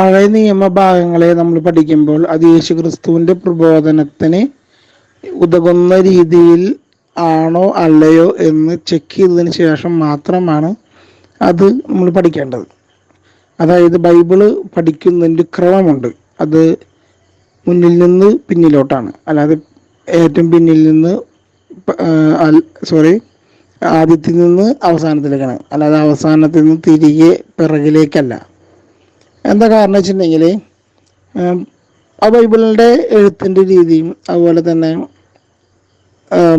പഴയ നിയമ ഭാഗങ്ങളെ നമ്മൾ പഠിക്കുമ്പോൾ അത് യേശു ക്രിസ്തുവിന്റെ പ്രബോധനത്തിന് ഉതകുന്ന രീതിയിൽ ആണോ അല്ലയോ എന്ന് ചെക്ക് ചെയ്തതിന് ശേഷം മാത്രമാണ് അത് നമ്മൾ പഠിക്കേണ്ടത്. അതായത് ബൈബിൾ പഠിക്കുന്നതിന്റെ ക്രമമുണ്ട്. അത് മുന്നിൽ നിന്ന് പിന്നിലോട്ടാണ്. അല്ലാതെ ഏറ്റവും പിന്നിൽ നിന്ന് സോറി ആദ്യത്തിൽ നിന്ന് അവസാനത്തിലേക്കാണ്. അല്ലാതെ അവസാനത്തിൽ നിന്ന് തിരികെ പിറകിലേക്കല്ല. എന്താ കാരണം വെച്ചിട്ടുണ്ടെങ്കിൽ ആ ബൈബിളിന്റെ എഴുത്തിന്റെ രീതിയും അതുപോലെ തന്നെ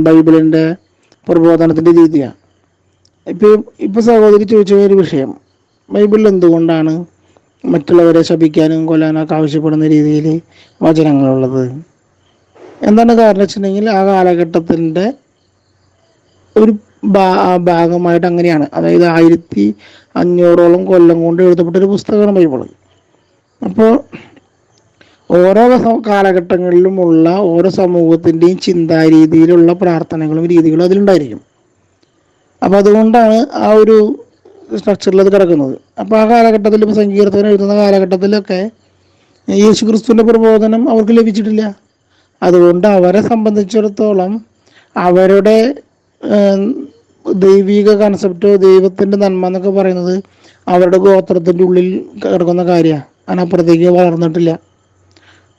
ബൈബിളിന്റെ പ്രബോധനത്തിന്റെ രീതിയാണ്. ഇപ്പോൾ ഇപ്പോൾ സഹോദരി ചോദിച്ച ഒരു വിഷയം. ബൈബിളിൽ എന്തുകൊണ്ടാണ് മറ്റുള്ളവരെ ശപിക്കാനും കൊല്ലാനൊക്കെ ആവശ്യപ്പെടുന്ന രീതിയിൽ വചനങ്ങളുള്ളത്? എന്താണ് കാരണം വെച്ചിട്ടുണ്ടെങ്കിൽ ആ കാലഘട്ടത്തിന്റെ ഒരു ഭാഗമായിട്ട് അങ്ങനെയാണ്. അതായത് ആയിരത്തി അഞ്ഞൂറോളം കൊല്ലം കൊണ്ട് എഴുതപ്പെട്ട ഒരു പുസ്തകമാണ് ബൈബിൾ. അപ്പോൾ ഓരോ കാലഘട്ടങ്ങളിലുമുള്ള ഓരോ സമൂഹത്തിന്റെയും ചിന്താരീതിയിലുള്ള പ്രാർത്ഥനകളും രീതികളും അതിലുണ്ടായിരിക്കും. അപ്പോൾ അതുകൊണ്ടാണ് ആ ഒരു സ്ട്രക്ചറിൽ അത് കിടക്കുന്നത്. അപ്പോൾ ആ കാലഘട്ടത്തിൽ ഇപ്പോൾ സങ്കീർത്തനം എഴുതുന്ന കാലഘട്ടത്തിലൊക്കെ യേശു ക്രിസ്തുവിന്റെ പ്രബോധനം അവർക്ക് ലഭിച്ചിട്ടില്ല. അതുകൊണ്ട് അവരെ സംബന്ധിച്ചിടത്തോളം അവരുടെ ദൈവിക കൺസെപ്റ്റ് ദൈവത്തിന്റെ നന്മ എന്നൊക്കെ പറയുന്നത് അവരുടെ ഗോത്രത്തിന്റെ ഉള്ളിൽ കിടക്കുന്ന കാര്യമാണ് അതിനപ്പുറത്തേക്ക് വളർന്നിട്ടില്ല.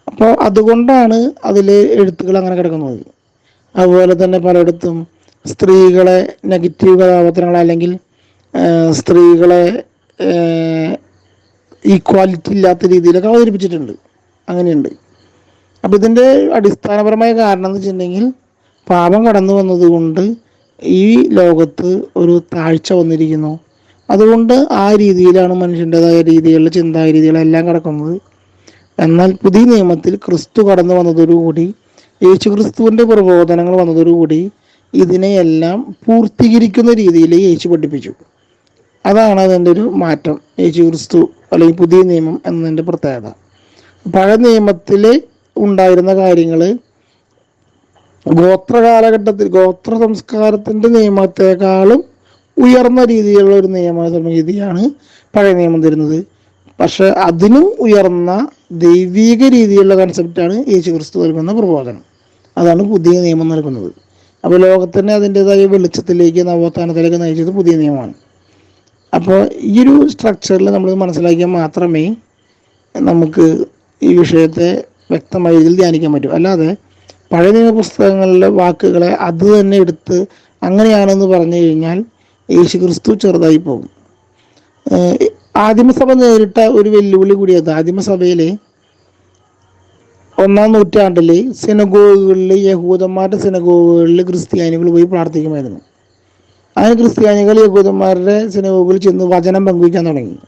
അപ്പോൾ അതുകൊണ്ടാണ് അതിൽ എഴുത്തുകൾ അങ്ങനെ കിടക്കുന്നത്. അതുപോലെ തന്നെ പലയിടത്തും സ്ത്രീകളെ നെഗറ്റീവ് കഥാപാത്രങ്ങൾ അല്ലെങ്കിൽ സ്ത്രീകളെ ഈക്വാലിറ്റി ഇല്ലാത്ത രീതിയിലൊക്കെ അവതരിപ്പിച്ചിട്ടുണ്ട്. അങ്ങനെയുണ്ട്. അപ്പം ഇതിന്റെ അടിസ്ഥാനപരമായ കാരണം എന്ന് വെച്ചിട്ടുണ്ടെങ്കിൽ പാപം കടന്നു വന്നതുകൊണ്ട് ഈ ലോകത്ത് ഒരു താഴ്ച വന്നിരിക്കുന്നു. അതുകൊണ്ട് ആ രീതിയിലാണ് മനുഷ്യന്റെതായ രീതികളിൽ ചിന്താരീതികളെല്ലാം കിടക്കുന്നത്. എന്നാൽ പുതിയ നിയമത്തിൽ ക്രിസ്തു കടന്നു വന്നതോടുകൂടി യേശു ക്രിസ്തുവിന്റെ പ്രബോധനങ്ങൾ വന്നതോടുകൂടി ഇതിനെയെല്ലാം പൂർത്തീകരിക്കുന്ന രീതിയിൽ യേശു പഠിപ്പിച്ചു. അതാണ് അതിന്റെ ഒരു മാറ്റം യേശു ക്രിസ്തു അല്ലെങ്കിൽ പുതിയ നിയമം എന്നതിന്റെ പ്രത്യേകത. പഴയ നിയമത്തിൽ ഉണ്ടായിരുന്ന കാര്യങ്ങൾ ഗോത്ര കാലഘട്ടത്തിൽ ഗോത്ര സംസ്കാരത്തിന്റെ നിയമത്തെക്കാളും ഉയർന്ന രീതിയിലുള്ള ഒരു നിയമ രീതിയാണ് പഴയ നിയമം തരുന്നത്. പക്ഷെ അതിനും ഉയർന്ന ദൈവീക രീതിയിലുള്ള കൺസെപ്റ്റാണ് യേശു ക്രിസ്തു നൽകുന്ന പ്രബോധനം. അതാണ് പുതിയ നിയമം നൽകുന്നത്. അപ്പോൾ ലോകത്തിനെ അതിന്റെതായ വെളിച്ചത്തിലേക്ക് നവോത്ഥാനത്തിലേക്ക് നയിച്ചത് പുതിയ നിയമമാണ്. അപ്പോൾ ഈ ഒരു സ്ട്രക്ചറിൽ നമ്മൾ മനസ്സിലാക്കിയാൽ മാത്രമേ നമുക്ക് ഈ വിഷയത്തെ വ്യക്തമായ രീതിയിൽ ധ്യാനിക്കാൻ പറ്റൂ. അല്ലാതെ പഴയ പുസ്തകങ്ങളിലെ വാക്കുകളെ അത് തന്നെ എടുത്ത് അങ്ങനെയാണെന്ന് പറഞ്ഞു കഴിഞ്ഞാൽ യേശു ക്രിസ്തു ചെറുതായി പോകും. ആദിമസഭ നേരിട്ട ഒരു വെല്ലുവിളി കൂടിയത് ആദിമസഭയിലെ ഒന്നാം നൂറ്റാണ്ടിലെ സിനഗോഗുകളിൽ യഹൂദന്മാരുടെ സിനഗോഗുകളിൽ ക്രിസ്ത്യാനികൾ പോയി പ്രാർത്ഥിക്കുമായിരുന്നു. അങ്ങനെ ക്രിസ്ത്യാനികൾ യഹൂദന്മാരുടെ സിനഗോഗുകളിൽ ചെന്ന് വചനം പങ്കുവയ്ക്കാൻ തുടങ്ങി.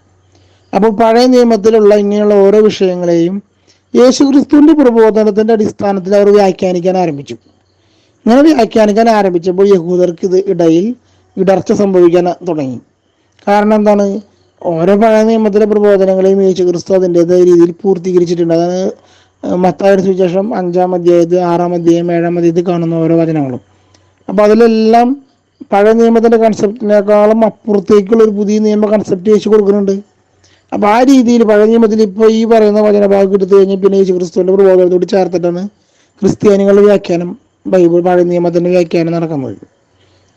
അപ്പോൾ പഴയ നിയമത്തിലുള്ള ഇങ്ങനെയുള്ള ഓരോ വിഷയങ്ങളെയും യേശു പ്രബോധനത്തിന്റെ അടിസ്ഥാനത്തിൽ അവർ വ്യാഖ്യാനിക്കാൻ ആരംഭിച്ചു. ഇങ്ങനെ വ്യാഖ്യാനിക്കാൻ ആരംഭിച്ചപ്പോൾ യഹൂദർക്ക് ഇത് ഇടയിൽ ഇടർച്ച സംഭവിക്കാൻ തുടങ്ങി. കാരണം എന്താണ്? ഓരോ പഴയ നിയമത്തിലെ പ്രബോധനങ്ങളെയും യേശു ക്രിസ്തു അതിന്റെതായ രീതിയിൽ പൂർത്തീകരിച്ചിട്ടുണ്ട്. അതാണ് മത്തായുടെ സുവിശേഷം അഞ്ചാം അധ്യായത്തിൽ ആറാം അധ്യായം ഏഴാം അധ്യായത്തിൽ കാണുന്ന ഓരോ വചനങ്ങളും. അപ്പോൾ അതിലെല്ലാം പഴയ നിയമത്തിന്റെ കൺസെപ്റ്റിനേക്കാളും അപ്പുറത്തേക്കുള്ള ഒരു പുതിയ നിയമ കൺസെപ്റ്റ് യേശു കൊടുക്കുന്നുണ്ട്. അപ്പോൾ ആ രീതിയിൽ പഴയ നിയമത്തിൽ ഇപ്പോൾ ഈ പറയുന്ന വചനഭാഗം എടുത്തു കഴിഞ്ഞാൽ പിന്നെ യേശു ക്രിസ്തുവിന്റെ പ്രബോധനത്തോട് ചേർത്തിട്ടാണ് ക്രിസ്ത്യാനികളുടെ വ്യാഖ്യാനം ബൈബിൾ പഴയ നിയമത്തിന്റെ വ്യാഖ്യാനം നടക്കുന്നത്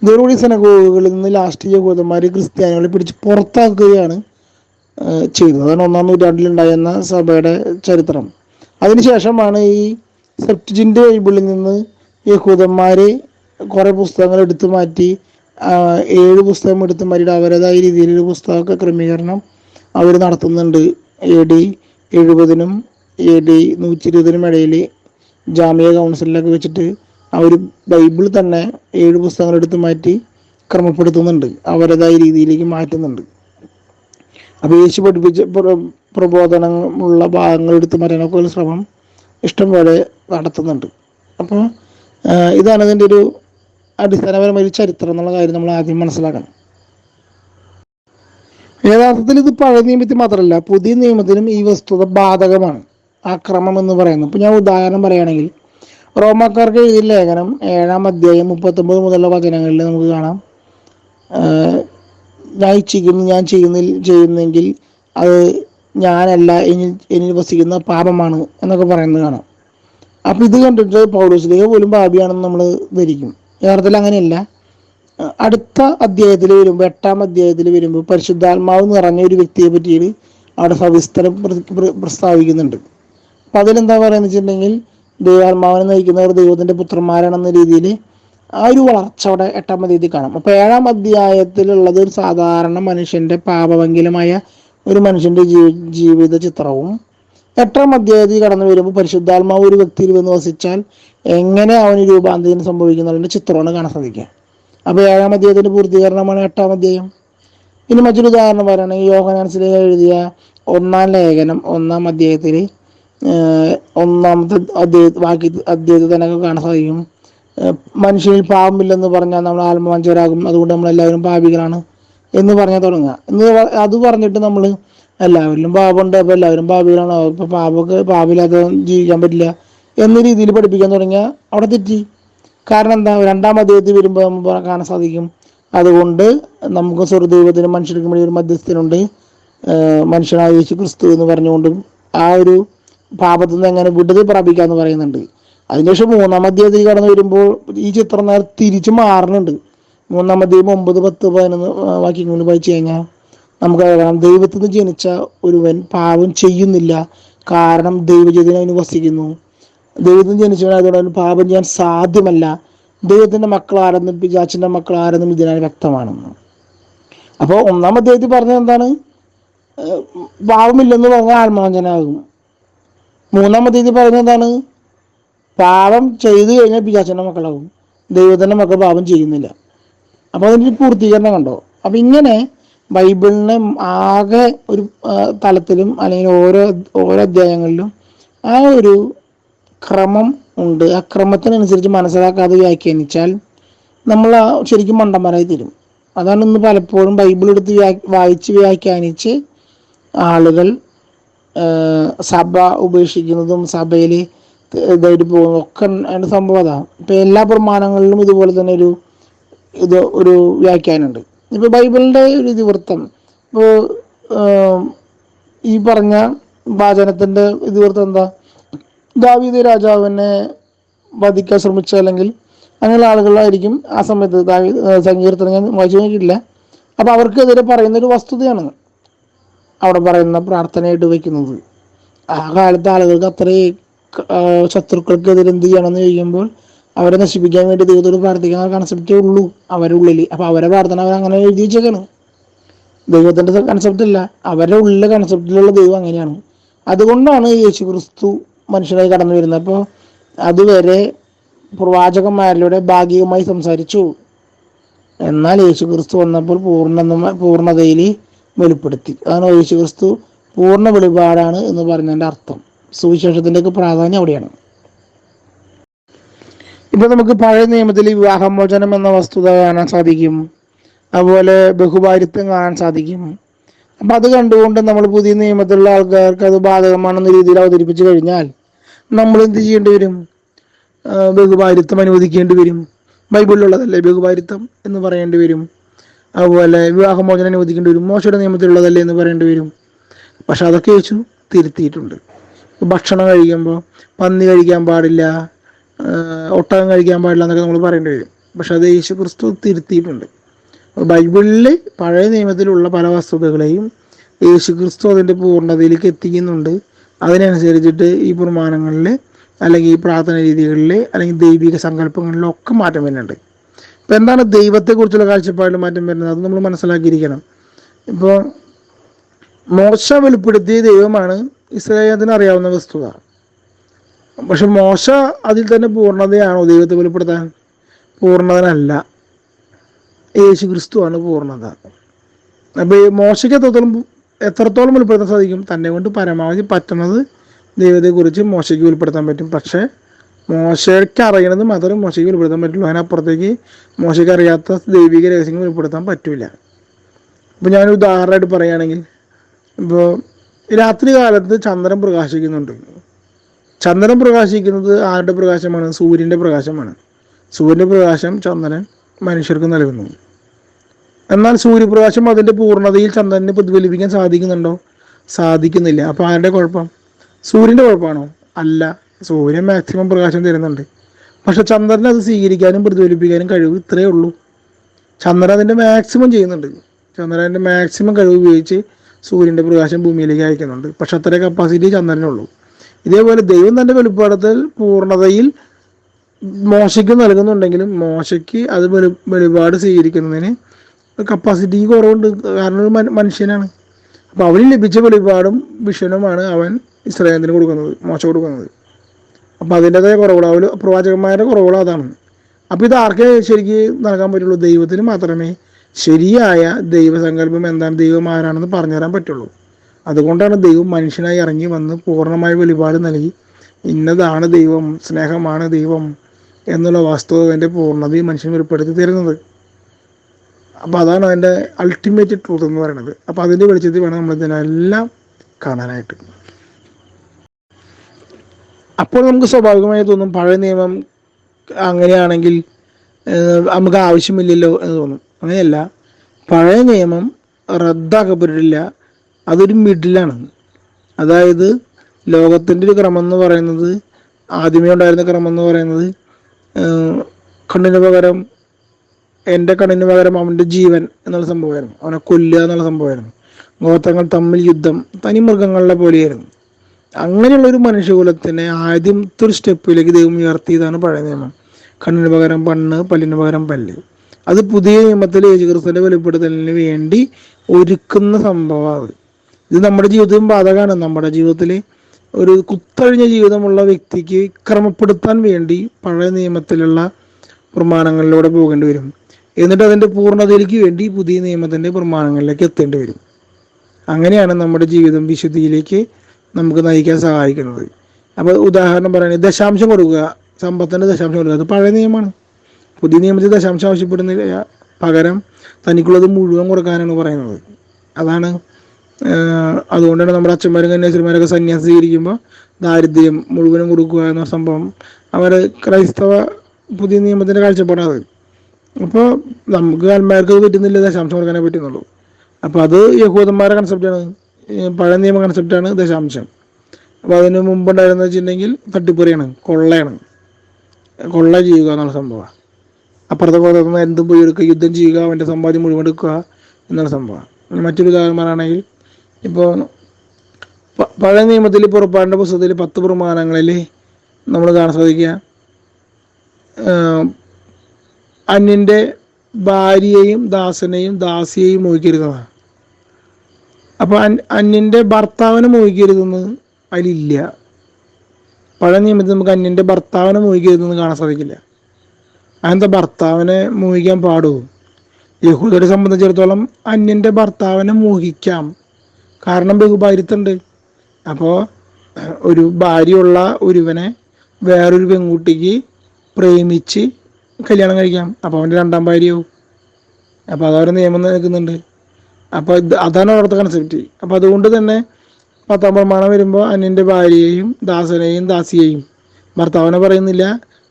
ഇതോടുകൂടി സെനഗോഗുകളിൽ നിന്ന് ലാസ്റ്റ് യഹൂദന്മാർ ക്രിസ്ത്യാനികളെ പിടിച്ച് പുറത്താക്കുകയാണ് ചെയ്തത്. അതാണ് ഒന്നാം നൂറ്റാണ്ടിലുണ്ടായിരുന്ന സഭയുടെ ചരിത്രം. അതിനുശേഷമാണ് ഈ സെപ്റ്റിജിന്റെ ബൈബിളിൽ നിന്ന് യഹൂദന്മാർ കുറേ പുസ്തകങ്ങൾ എടുത്തു മാറ്റി ഏഴ് പുസ്തകം എടുത്തു മാറ്റിയിട്ട് അവരുടേതായ രീതിയിലൊരു പുസ്തകമൊക്കെ ക്രമീകരണം അവർ നടത്തുന്നുണ്ട്. എ ഡി എഴുപതിനും എ ഡി നൂറ്റി ഇരുപതിനും ഇടയിൽ ജാമ്യ കൗൺസിലിലൊക്കെ വെച്ചിട്ട് അവർ ബൈബിൾ തന്നെ ഏഴ് പുസ്തകങ്ങൾ എടുത്ത് മാറ്റി ക്രമപ്പെടുത്തുന്നുണ്ട്. അവരതായ രീതിയിലേക്ക് മാറ്റുന്നുണ്ട്. അപ്പോൾ യേശു പഠിപ്പിച്ച പ്രബോധനമുള്ള ഭാഗങ്ങൾ എടുത്ത് മാറ്റാനൊക്കെ ഒരു ശ്രമം ഇഷ്ടംപോലെ നടത്തുന്നുണ്ട്. അപ്പോൾ ഇതാണ് ഇതിന്റെ ഒരു അടിസ്ഥാനപരമായ ഒരു ചരിത്രം എന്നുള്ള കാര്യം നമ്മൾ ആദ്യം മനസ്സിലാക്കണം. യഥാർത്ഥത്തിൽ ഇത് പഴയ നിയമത്തിൽ മാത്രമല്ല പുതിയ നിയമത്തിനും ഈ വസ്തുത ബാധകമാണ്. അക്രമം എന്ന് പറയുന്നത് ഇപ്പൊ ഞാൻ ഉദാഹരണം പറയുകയാണെങ്കിൽ റോമാക്കാർക്ക് എഴുതിയ ലേഖനം ഏഴാം അധ്യായം മുപ്പത്തൊമ്പത് മുതലുള്ള വചനങ്ങളിൽ നമുക്ക് കാണാം. ഞാൻ ഇച്ഛിക്കുന്നു ഞാൻ ചെയ്യുന്നിൽ ചെയ്യുന്നെങ്കിൽ അത് ഞാനല്ല ഇനി എന്നിൽ വസിക്കുന്ന പാപമാണ് എന്നൊക്കെ പറയുന്നത് കാണാം. അപ്പം ഇത് കണ്ടിട്ട് പൗലോസ്ലിഹ പോലും പാപിയാണെന്ന് നമ്മൾ ധരിക്കും. യഥാർത്ഥത്തിൽ അങ്ങനെയല്ല. അടുത്ത അധ്യായത്തിൽ വരുമ്പോൾ എട്ടാം അധ്യായത്തിൽ വരുമ്പോൾ പരിശുദ്ധാത്മാവ് നിറഞ്ഞ ഒരു വ്യക്തിയെ പറ്റിയിട്ട് അവിടെ സവിസ്തരം പ്ര- പ്ര- പ്രസ്താവിക്കുന്നുണ്ട്. അപ്പം അതിലെന്താ പറയുന്നത് വെച്ചിട്ടുണ്ടെങ്കിൽ ദൈവാത്മാവിനെ നയിക്കുന്നവർ ദൈവത്തിന്റെ പുത്രന്മാരാണെന്ന രീതിയിൽ ആ ഒരു വളർച്ച അവിടെ എട്ടാം അധ്യായത്തിൽ കാണാം. അപ്പോൾ ഏഴാം അധ്യായത്തിലുള്ളത് ഒരു സാധാരണ മനുഷ്യന്റെ പാപഭംഗിലമായ ഒരു മനുഷ്യന്റെ ജീ- ജീവിത ചിത്രവും എട്ടാം അധ്യായത്തിൽ കടന്നു വരുമ്പോൾ പരിശുദ്ധാത്മാവ് ഒരു വ്യക്തിയിൽ വന്ന് വസിച്ചാൽ എങ്ങനെ അവന് രൂപാന്തരം സംഭവിക്കുന്നതിന്റെ ചിത്രമാണ് കാണാൻ സാധിക്കുക. അപ്പൊ ഏഴാം അധ്യായത്തിന്റെ പൂർത്തീകരണമാണ് എട്ടാം അധ്യായം. ഇനി മറ്റൊരു ഉദാഹരണം പറയുകയാണെങ്കിൽ യോഹനാൻസിലെ എഴുതിയ ഒന്നാം ലേഖനം ഒന്നാം അധ്യായത്തിൽ ഒന്നാമത്തെ അധ്യായ ബാക്കി അധ്യായത്തിൽ തന്നെ കാണാൻ സാധിക്കും. മനുഷ്യനിൽ പാവമില്ലെന്ന് പറഞ്ഞാൽ നമ്മൾ ആത്മവഞ്ചരാകും അതുകൊണ്ട് നമ്മൾ എല്ലാവരും പാപികളാണ് എന്ന് പറഞ്ഞാൽ തുടങ്ങുക. എന്ന് അത് പറഞ്ഞിട്ട് നമ്മൾ എല്ലാവരിലും പാപമുണ്ട്. അപ്പോൾ എല്ലാവരും പാപികളാണ്. ഇപ്പോൾ പാപമൊക്കെ പാപില്ലാതെ ജീവിക്കാൻ പറ്റില്ല എന്ന രീതിയിൽ പഠിപ്പിക്കാൻ തുടങ്ങിയാൽ അവിടെ തെറ്റി. കാരണം എന്താ? രണ്ടാം അധ്യായത്തിൽ വരുമ്പോൾ നമുക്ക് കാണാൻ സാധിക്കും. അതുകൊണ്ട് നമുക്ക് സ്വർദൈവത്തിനും മനുഷ്യർക്കും ഇടയിൽ ഒരു മധ്യസ്ഥനുണ്ട്. മനുഷ്യനായ യേശു ക്രിസ്തു എന്ന് പറഞ്ഞുകൊണ്ടും ആ ഒരു പാപത്തിൽ നിന്ന് എങ്ങനെ വിടുതൽ പ്രാപിക്കാന്ന് പറയുന്നുണ്ട്. അതിനുശേഷം മൂന്നാം അധ്യായത്തിൽ കടന്നു വരുമ്പോൾ ഈ ചിത്രം നേരെ തിരിച്ചു മാറുന്നുണ്ട്. മൂന്നാം അധ്യായം ഒമ്പത് പത്ത് പതിനൊന്ന് വാക്യങ്ങൾ വായിച്ചു കഴിഞ്ഞാൽ നമുക്ക് അറിയാം ദൈവത്തിൽ നിന്ന് ജനിച്ച ഒരുവൻ പാപം ചെയ്യുന്നില്ല. കാരണം ദൈവചേതന അവന് വസിക്കുന്നു. ജനിച്ചവനായത് ജനിച്ചവനായതുകൊണ്ട് അവന് പാപം ചെയ്യാൻ സാധ്യമല്ല. ദൈവത്തിന്റെ പിജാച്ചിന്റെ മക്കൾ ആരെന്നും ഇതിനാൽ വ്യക്തമാണെന്ന്. അപ്പോൾ ഒന്നാം അദ്ദേഹത്തിൽ പറഞ്ഞത് എന്താണ്? പാപമില്ലെന്ന് പറഞ്ഞാൽ ആത്മാഞ്ജനാകും മൂന്നാം അദ്ദേഹത്തിൽ പറഞ്ഞത് എന്താണ്? പാപം ചെയ്തു കഴിഞ്ഞാൽ പിജാച്ചന്റെ മക്കളാകും. ദൈവത്തിന്റെ മക്കൾ പാപം ചെയ്യുന്നില്ല. അപ്പൊ അതിന്റെ പൂർത്തീകരണം കണ്ടോ? അപ്പൊ ഇങ്ങനെ ബൈബിളിനെ ആകെ ഒരു തലത്തിലും അല്ലെങ്കിൽ ഓരോ ഓരോ അധ്യായങ്ങളിലും ആ ഒരു ക്രമം ഉണ്ട്. ആ ക്രമത്തിനനുസരിച്ച് മനസ്സിലാക്കാതെ വ്യാഖ്യാനിച്ചാൽ നമ്മൾ ശരിക്കും മണ്ടന്മാരായി തീരും. അതാണ് ഇന്ന് പലപ്പോഴും ബൈബിൾ എടുത്ത് വ്യാ- വായിച്ച് വ്യാഖ്യാനിച്ച് ആളുകൾ സഭ ഉപേക്ഷിക്കുന്നതും സഭയിൽ ഇതായിട്ട് പോകുന്നതും ഒക്കെ സംഭവം അതാണ് ഇപ്പം എല്ലാ പ്രമാണങ്ങളിലും ഇതുപോലെ തന്നെ ഒരു ഇത് ഒരു വ്യാഖ്യാനമുണ്ട്. ഇപ്പോൾ ബൈബിളിന്റെ ഒരു ഇതിവൃത്തം. ഇപ്പോൾ ഈ പറഞ്ഞ വാചനത്തിന്റെ ഇതിവൃത്തം എന്താ? ദാവീദ് രാജാവിനെ വധിക്കാൻ ശ്രമിച്ച അല്ലെങ്കിൽ അങ്ങനെയുള്ള ആളുകളായിരിക്കും ആ സമയത്ത് ദാവീദ് സങ്കീർത്തനം ഞാൻ വായിച്ചു നോക്കിയിട്ടില്ല. അപ്പോൾ അവർക്കെതിരെ പറയുന്ന ഒരു വസ്തുതയാണ് അവിടെ പറയുന്ന പ്രാർത്ഥനയായിട്ട് വയ്ക്കുന്നത് ആ കാലത്ത് ആളുകൾക്ക് അത്രയും ശത്രുക്കൾക്കെതിരെ എന്ത് ചെയ്യണമെന്ന് ചോദിക്കുമ്പോൾ അവരെ നശിപ്പിക്കാൻ വേണ്ടി ദൈവത്തോട് പ്രാർത്ഥിക്കുന്ന കൺസെപ്റ്റേ ഉള്ളൂ അവരുടെ ഉള്ളിൽ അപ്പോൾ അവരെ പ്രാർത്ഥന അവർ അങ്ങനെ എഴുതി വെച്ചേക്കാണ്. ദൈവത്തിന്റെ കൺസെപ്റ്റ് അല്ല അവരുടെ ഉള്ളിലെ കൺസെപ്റ്റിലുള്ള ദൈവം അങ്ങനെയാണ്. അതുകൊണ്ടാണ് യേശു ക്രിസ്തു മനുഷ്യനായി കടന്നു വരുന്നത്. അപ്പോൾ അതുവരെ പ്രവാചകന്മാരിലൂടെ ഭാഗികമായി സംസാരിച്ചു. എന്നാൽ യേശു ക്രിസ്തു വന്നപ്പോൾ പൂർണ പൂർണതയിൽ വെളിപ്പെടുത്തി. അതാണ് യേശു ക്രിസ്തു പൂർണ വെളിപാടാണ് എന്ന് പറഞ്ഞതിന്റെ അർത്ഥം. സുവിശേഷത്തിന്റെ ഒക്കെ പ്രാധാന്യം അവിടെയാണ്. ഇപ്പൊ നമുക്ക് പഴയ നിയമത്തിൽ വിവാഹമോചനം എന്ന വസ്തുത കാണാൻ സാധിക്കും. അതുപോലെ ബഹുഭാരിത്വം കാണാൻ സാധിക്കും. അപ്പൊ അത് കണ്ടുകൊണ്ട് നമ്മൾ പുതിയ നിയമത്തിലുള്ള ആൾക്കാർക്ക് അത് ബാധകമാണെന്ന രീതിയിൽ അവതരിപ്പിച്ചു കഴിഞ്ഞാൽ നമ്മൾ എന്ത് ചെയ്യേണ്ടി വരും? ബഹുഭാരിത്വം അനുവദിക്കേണ്ടി വരും. ബൈബിളിലുള്ളതല്ലേ ബഹുഭാരിത്വം എന്ന് പറയേണ്ടി വരും. അതുപോലെ വിവാഹമോചനം അനുവദിക്കേണ്ടി വരും. മോശയുടെ നിയമത്തിലുള്ളതല്ലേ എന്ന് പറയേണ്ടി വരും. പക്ഷെ അതൊക്കെ യേശു തിരുത്തിയിട്ടുണ്ട്. ഭക്ഷണം കഴിക്കുമ്പോൾ പന്നി കഴിക്കാൻ പാടില്ല ഒട്ടകം കഴിക്കാൻ പാടില്ല എന്നൊക്കെ നമ്മൾ പറയേണ്ടി വരും. പക്ഷെ അത് യേശു ക്രിസ്തു തിരുത്തിയിട്ടുണ്ട്. ബൈബിളിൽ പഴയ നിയമത്തിലുള്ള പല വസ്തുതകളെയും യേശു ക്രിസ്തു അതിന്റെ പൂർണതയിലേക്ക് എത്തിക്കുന്നുണ്ട്. അതിനനുസരിച്ചിട്ട് ഈ പ്രമാണങ്ങളിൽ അല്ലെങ്കിൽ ഈ പ്രാർത്ഥന രീതികളിൽ അല്ലെങ്കിൽ ദൈവിക സങ്കല്പങ്ങളിലൊക്കെ മാറ്റം വരുന്നുണ്ട്. ഇപ്പം എന്താണ് ദൈവത്തെക്കുറിച്ചുള്ള കാഴ്ചപ്പാടിൽ മാറ്റം വരുന്നത്? അത് നമ്മൾ മനസ്സിലാക്കിയിരിക്കണം. ഇപ്പോൾ മോശ വെളിപ്പെടുത്തിയ ദൈവമാണ് ഇസ്രായേലിന് അറിയാവുന്ന വസ്തുത. പക്ഷെ മോശ അതിൽ തന്നെ പൂർണതയാണോ ദൈവത്തെ വെളിപ്പെടുത്താൻ? പൂർണതനല്ല. യേശു ക്രിസ്തുവാണ് പൂർണത. അപ്പൊ മോശയ്ക്ക് എത്രത്തോളം എത്രത്തോളം ഉൾപ്പെടുത്താൻ സാധിക്കും? തന്നെ കൊണ്ട് പരമാവധി പറ്റുന്നത് ദൈവത്തെക്കുറിച്ച് മോശയ്ക്ക് ഉൾപ്പെടുത്താൻ പറ്റും. പക്ഷേ മോശയ്ക്ക് അറിയണത് മാത്രം മോശയ്ക്ക് ഉൾപ്പെടുത്താൻ പറ്റുള്ളൂ. അതിനപ്പുറത്തേക്ക് മോശയ്ക്ക് അറിയാത്ത ദൈവിക രഹസ്യങ്ങൾ ഉൾപ്പെടുത്താൻ പറ്റൂല. ഇപ്പൊ ഞാൻ ഉദാഹരണമായിട്ട് പറയുകയാണെങ്കിൽ ഇപ്പോൾ രാത്രി കാലത്ത് ചന്ദ്രൻ പ്രകാശിക്കുന്നുണ്ട്. ചന്ദ്രൻ പ്രകാശിക്കുന്നത് ആരുടെ പ്രകാശമാണ്? സൂര്യന്റെ പ്രകാശമാണ്. സൂര്യന്റെ പ്രകാശം ചന്ദ്രൻ മനുഷ്യർക്ക് നൽകുന്നു. എന്നാൽ സൂര്യപ്രകാശം അതിന്റെ പൂർണതയിൽ ചന്ദ്രനെ പ്രതിഫലിപ്പിക്കാൻ സാധിക്കുന്നുണ്ടോ? സാധിക്കുന്നില്ല. അപ്പോൾ ആരുടെ കുഴപ്പം? സൂര്യന്റെ കുഴപ്പമാണോ? അല്ല. സൂര്യൻ മാക്സിമം പ്രകാശം തരുന്നുണ്ട്. പക്ഷെ ചന്ദ്രനെ അത് സ്വീകരിക്കാനും പ്രതിഫലിപ്പിക്കാനും കഴിവ് ഇത്രയേ ഉള്ളൂ. ചന്ദ്രൻ അതിന്റെ മാക്സിമം ചെയ്യുന്നുണ്ട്. ചന്ദ്രൻ അതിന്റെ മാക്സിമം കഴിവ് ഉപയോഗിച്ച് സൂര്യന്റെ പ്രകാശം ഭൂമിയിലേക്ക് അയക്കുന്നുണ്ട്. പക്ഷെ അത്ര കപ്പാസിറ്റി ചന്ദ്രനുള്ളൂ ഇതേപോലെ ദൈവം തന്റെ വെളിപ്പാടത്തിൽ പൂർണതയിൽ മോശയ്ക്ക് നൽകുന്നുണ്ടെങ്കിലും മോശയ്ക്ക് അത് വെളി വെളിപാട് സ്വീകരിക്കുന്നതിന് കപ്പാസിറ്റി കുറവുണ്ട്. കാരണം ഒരു മനുഷ്യനാണ്. അപ്പോൾ അവന് ലഭിച്ച വെളിപാടും വിഷനുമാണ് അവൻ ഇസ്രായേലിന് കൊടുക്കുന്നത് മോശ കൊടുക്കുന്നത്. അപ്പോൾ അതിന്റെതായ കുറവുകൾ അവർ പ്രവാചകന്മാരുടെ കുറവുകൾ അതാണ്. അപ്പോൾ ഇത് ആർക്കേ ശരിക്ക് നൽകാൻ പറ്റുള്ളൂ? ദൈവത്തിന് മാത്രമേ ശരിയായ ദൈവസങ്കല്പം എന്താണ്? ദൈവം ആരാണെന്ന് പറഞ്ഞുതരാൻ പറ്റുള്ളൂ. അതുകൊണ്ടാണ് ദൈവം മനുഷ്യനായി ഇറങ്ങി വന്ന് പൂർണമായ വെളിപാട് നൽകി. ഇന്നതാണ് ദൈവം സ്നേഹമാണ് ദൈവം എന്നുള്ള വാസ്തവത്തിന്റെ പൂർണതയും മനുഷ്യൻ വെളിപ്പെടുത്തി തരുന്നത്. അപ്പോൾ അതാണ് അതിന്റെ അൾട്ടിമേറ്റ് ട്രൂത്ത് എന്ന് പറയുന്നത് അപ്പോൾ അതിന്റെ വെളിച്ചത്തിൽ വേണം നമ്മൾ ഇതിനെല്ലാം കാണാനായിട്ട്. അപ്പോൾ നമുക്ക് സ്വാഭാവികമായി തോന്നും പഴയ നിയമം അങ്ങനെയാണെങ്കിൽ നമുക്ക് ആവശ്യമില്ലല്ലോ എന്ന് തോന്നും. അങ്ങനെയല്ല. പഴയ നിയമം റദ്ദാക്കപ്പെട്ടിട്ടില്ല. അതൊരു മിഡിലാണ് അതായത് ലോകത്തിന്റെ ഒരു ക്രമം എന്ന് പറയുന്നത് ആദ്യമേ ഉണ്ടായിരുന്ന ക്രമം എന്ന് പറയുന്നത് കണ്ണിന് പകരം എന്റെ കണ്ണിന് പകരം അവന്റെ ജീവൻ എന്നുള്ള സംഭവമായിരുന്നു. അവനെ കൊല്ലുക എന്നുള്ള സംഭവമായിരുന്നു. ഗോത്രങ്ങൾ തമ്മിൽ യുദ്ധം തനി മൃഗങ്ങളുടെ പോലെയായിരുന്നു. അങ്ങനെയുള്ള ഒരു മനുഷ്യകുലത്തിനെ ആദ്യത്തെ ഒരു സ്റ്റെപ്പിലേക്ക് ദൈവം ഉയർത്തിയതാണ് പഴയ നിയമം. കണ്ണിന് പകരം പണ്ണ് പല്ലിന് പകരം പല്ല്. അത് പുതിയ നിയമത്തിൽ യേശുക്രിസ്തുവിന്റെ വെളിപ്പെടുത്തലിന് വേണ്ടി ഒരുക്കുന്ന സംഭവമാണ് ഇത് നമ്മുടെ ജീവിതത്തിലും ബാധകമാണ്. നമ്മുടെ ജീവിതത്തിൽ ഒരു കുത്തഴിഞ്ഞ ജീവിതമുള്ള വ്യക്തിക്ക് ക്രമപ്പെടുത്താൻ വേണ്ടി പഴയ നിയമത്തിലുള്ള പ്രമാണങ്ങളിലൂടെ പോകേണ്ടി വരും. എന്നിട്ട് അതിന്റെ പൂർണതയിലേക്ക് വേണ്ടി പുതിയ നിയമത്തിന്റെ പ്രമാണങ്ങളിലേക്ക് എത്തേണ്ടി വരും. അങ്ങനെയാണ് നമ്മുടെ ജീവിതം വിശുദ്ധിയിലേക്ക് നമുക്ക് നയിക്കാൻ സഹായിക്കുന്നത്. അപ്പോൾ ഉദാഹരണം പറയുന്നത് ദശാംശം കൊടുക്കുക. സമ്പത്തിന്റെ ദശാംശം കൊടുക്കുക. അത് പഴയ നിയമമാണ്. പുതിയ നിയമത്തിൽ ദശാംശം ആവശ്യപ്പെടുന്നില്ല പകരം തനിക്കുള്ളത് മുഴുവൻ കൊടുക്കാനാണ് പറയുന്നത്. അതാണ് അതുകൊണ്ടാണ് നമ്മുടെ അച്ഛന്മാരും കന്യാസ്ത്രീമാരൊക്കെ സന്യാസം സ്വീകരിക്കുമ്പോൾ ദാരിദ്ര്യം മുഴുവനും കൊടുക്കുക എന്ന സംഭവം. അവർ ക്രൈസ്തവ പുതിയ നിയമത്തിന്റെ കാഴ്ചപ്പാടാണ് അപ്പോൾ നമുക്ക് ആത്മാർക്ക് അത് പറ്റുന്നില്ല ദശാംശം കൊടുക്കാനേ പറ്റുന്നുള്ളൂ. അപ്പോൾ അത് യഹൂദന്മാരെ കൺസെപ്റ്റാണ് പഴയ നിയമ കൺസെപ്റ്റാണ് ദശാംശം അപ്പോൾ അതിന് മുമ്പുണ്ടായിരുന്ന വെച്ചിട്ടുണ്ടെങ്കിൽ തട്ടിപ്പറിയാണ് കൊള്ളയാണ്. കൊള്ള ചെയ്യുക എന്നുള്ള സംഭവമാണ്. അപ്പുറത്തെ കോലത്ത് നിന്ന് എന്തും പോയി എടുക്കുക യുദ്ധം ചെയ്യുക അവന്റെ സമ്പാദ്യം മുഴുവൻ എടുക്കുക എന്നുള്ള സംഭവമാണ്. മറ്റൊരു ഉദാഹരണമാണെങ്കിൽ ഇപ്പോൾ പഴയ നിയമത്തിൽ പുറപ്പാടിന്റെ പുസ്തകത്തിൽ പത്ത് പ്രമാണങ്ങളിൽ നമ്മൾ കാണാൻ സാധിക്കുക. അന്യന്റെ ഭാര്യയെയും ദാസനെയും ദാസിയെയും മോഹിക്കരുതെന്നാണ്. അപ്പോൾ അന്യന്റെ ഭർത്താവിനെ മോഹിക്കരുതെന്ന് അതിലില്ല. പഴയ നിയമത്തിൽ നമുക്ക് അന്യന്റെ ഭർത്താവിനെ മോഹിക്കരുതെന്ന് കാണാൻ സാധിക്കില്ല. അങ്ങനത്തെ ഭർത്താവിനെ മോഹിക്കാൻ പാടുമോ യഹൂദരെ സംബന്ധിച്ചിടത്തോളം അന്യന്റെ ഭർത്താവിനെ മോഹിക്കാം. കാരണം ബഹുഭാര്യത്തുണ്ട് അപ്പോൾ ഒരു ഭാര്യയുള്ള ഒരുവനെ വേറൊരു പെൺകുട്ടിക്ക് പ്രേമിച്ച് കല്യാണം കഴിക്കാം. അപ്പോൾ അവന്റെ രണ്ടാം ഭാര്യയാവും. അപ്പോൾ അതവരെ നിയമം നിൽക്കുന്നുണ്ട് അപ്പോൾ ഇത് അതാണ് അവിടുത്തെ കൺസെപ്റ്റ് അപ്പോൾ അതുകൊണ്ട് തന്നെ പത്താം പ്രമാണം വരുമ്പോൾ അന്യന്റെ ഭാര്യയെയും ദാസനെയും ദാസിയെയും ഭർത്താവിനെ പറയുന്നില്ല.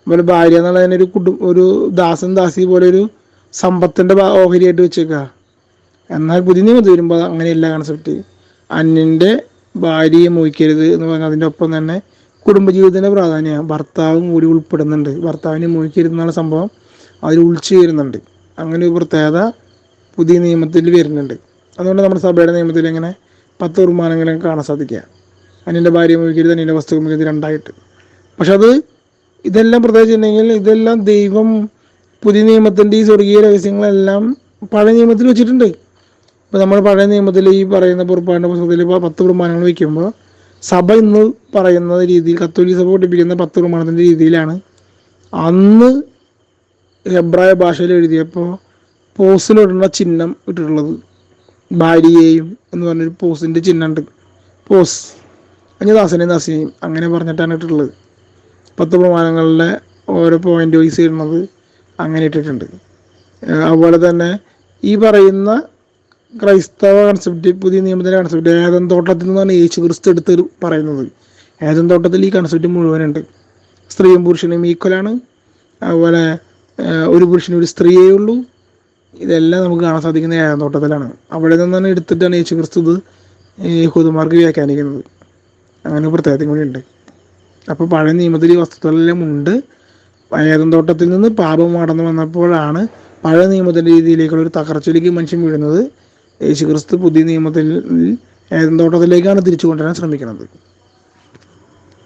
അതുപോലെ ഭാര്യ എന്നുള്ളതിന് ഒരു കുടും ഒരു ദാസൻ ദാസി പോലെ ഒരു സമ്പത്തിന്റെ ഓഹരിയായിട്ട് വെച്ചേക്കുക എന്നാൽ പുതിയ നിയമത്തിൽ വരുമ്പോൾ അങ്ങനെയല്ല കൺസെപ്റ്റ് അന്യന്റെ ഭാര്യയെ മോഹിക്കരുത് എന്ന് പറഞ്ഞാൽ അതിന്റെ ഒപ്പം തന്നെ കുടുംബജീവിതത്തിന്റെ പ്രാധാന്യമാണ് ഭർത്താവും കൂടി ഉൾപ്പെടുന്നുണ്ട്. ഭർത്താവിനെ മോഹിക്കരുത് എന്നുള്ള സംഭവം. അതിൽ ഉൾച്ചു വരുന്നുണ്ട് അങ്ങനെ ഒരു പ്രത്യേകത പുതിയ നിയമത്തിൽ വരുന്നുണ്ട്. അതുകൊണ്ട് നമ്മുടെ സഭയുടെ നിയമത്തിൽ ഇങ്ങനെ പത്ത് വരുമാനങ്ങളും കാണാൻ സാധിക്കുക. അനിന്റെ ഭാര്യ മോഹിക്കരുത് അനിന്റെ വസ്തു മോഹിക്കരുത് രണ്ടായിട്ട്. പക്ഷെ അത് ഇതെല്ലാം പ്രത്യേകിച്ചിട്ടുണ്ടെങ്കിൽ ഇതെല്ലാം ദൈവം പുതിയ നിയമത്തിന്റെ ഈ സ്വർഗീയ രഹസ്യങ്ങളെല്ലാം പഴയ നിയമത്തിൽ വെച്ചിട്ടുണ്ട്. ഇപ്പം നമ്മൾ പഴയ നിയമത്തിൽ ഈ പറയുന്ന പുറപ്പാടിന്റെ പുസ്തകത്തിൽ ഇപ്പോൾ പത്ത് വരുമാനങ്ങൾ വയ്ക്കുമ്പോൾ സഭ ഇന്ന് പറയുന്ന രീതിയിൽ കത്തോലിക സഭ പഠിപ്പിക്കുന്ന പത്ത് പ്രമാണത്തിന്റെ രീതിയിലാണ്. അന്ന് ഹെബ്രായ ഭാഷയിൽ എഴുതിയപ്പോൾ പോസിലിടുന്ന ചിഹ്നം ഇട്ടിട്ടുള്ളത്. ഭാര്യയെയും എന്ന് പറഞ്ഞൊരു പോസിന്റെ ചിഹ്നമുണ്ട്. പോസ്. അഞ്ഞ ദാസനെയും ദാസിനെയും അങ്ങനെ പറഞ്ഞിട്ടാണ് ഇട്ടിട്ടുള്ളത്. പത്ത് പ്രമാണങ്ങളിലെ ഓരോ പോയിന്റ് വൈസ് ഇടുന്നത് അങ്ങനെ ഇട്ടിട്ടുണ്ട്. അതുപോലെ തന്നെ ഈ പറയുന്ന ക്രൈസ്തവ കൺസെപ്റ്റ് പുതിയ നിയമത്തിന്റെ കൺസെപ്റ്റ് ഏതൻ തോട്ടത്തിൽ നിന്നാണ് യേശു ക്രിസ്തു എടുത്ത് പറയുന്നത്. ഏതൻ തോട്ടത്തിൽ ഈ കൺസെപ്റ്റ് മുഴുവനുണ്ട്. സ്ത്രീയും പുരുഷനും ഈക്വലാണ് അതുപോലെ ഒരു പുരുഷനും ഒരു സ്ത്രീയേ ഉള്ളൂ. ഇതെല്ലാം നമുക്ക് കാണാൻ സാധിക്കുന്ന ഏതൻ തോട്ടത്തിലാണ്. അവിടെ നിന്നാണ് എടുത്തിട്ടാണ് യേശു ക്രിസ്തു ഇത് യഹൂദന്മാർക്ക് വ്യാഖ്യാനിക്കുന്നത്. അങ്ങനെ പ്രത്യേകതയും കൂടി ഉണ്ട്. അപ്പോൾ പഴയ നിയമത്തിൽ ഈ വസ്തുക്കളെല്ലാം ഉണ്ട്. ഏതൻ തോട്ടത്തിൽ നിന്ന് പാപം മടന്നു വന്നപ്പോഴാണ് പഴയ നിയമത്തിന്റെ രീതിയിലേക്കുള്ള ഒരു തകർച്ചയിലേക്ക് മനുഷ്യൻ വീഴുന്നത്. യേശുക്രിസ്തു പുതിയ നിയമത്തിൽ ഏതെന്തോട്ടത്തിലേക്കാണ് തിരിച്ചു കൊണ്ടുവരാൻ ശ്രമിക്കുന്നത്?